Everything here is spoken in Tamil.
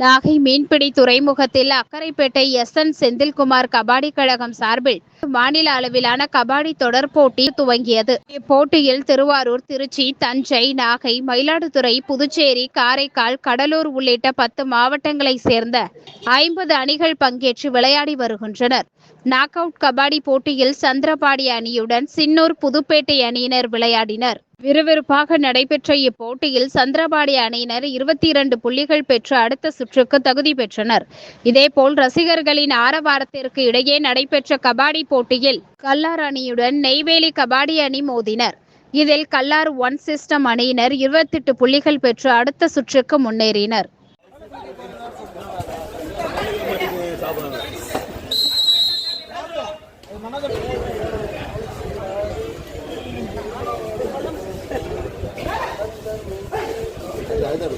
நாகை மீன்பிடி துறைமுகத்தில் அக்கரைப்பேட்டை எஸ் என் செந்தில்குமார் கபாடி கழகம் சார்பில் மாநில அளவிலான கபாடி தொடர் போட்டி துவங்கியது. இப்போட்டியில் திருவாரூர் திருச்சி தஞ்சை நாகை மயிலாடுதுறை புதுச்சேரி காரைக்கால் கடலூர் உள்ளிட்ட பத்து மாவட்டங்களைச் சேர்ந்த ஐம்பது அணிகள் பங்கேற்று விளையாடி வருகின்றனர். நாக் அவுட் கபாடி போட்டியில் சந்திரபாடி அணியுடன் சின்னூர் புதுப்பேட்டை அணியினர் விளையாடினர். விறுவிறுப்பாக நடைபெற்ற இப்போட்டியில் சந்திரபாடி அணியினர் இருபத்தி இரண்டு புள்ளிகள் பெற்று அடுத்த சுற்றுக்கு தகுதி பெற்றனர். இதேபோல் ரசிகர்களின் ஆரவாரத்திற்கு இடையே நடைபெற்ற கபாடி போட்டியில் கல்லார் அணியுடன் நெய்வேலி கபாடி அணி மோதினர். இதில் கல்லார் ஒன் சிஸ்டம் அணியினர் இருபத்தெட்டு புள்ளிகள் பெற்று அடுத்த சுற்றுக்கு முன்னேறினர். மனதில் அதுதான்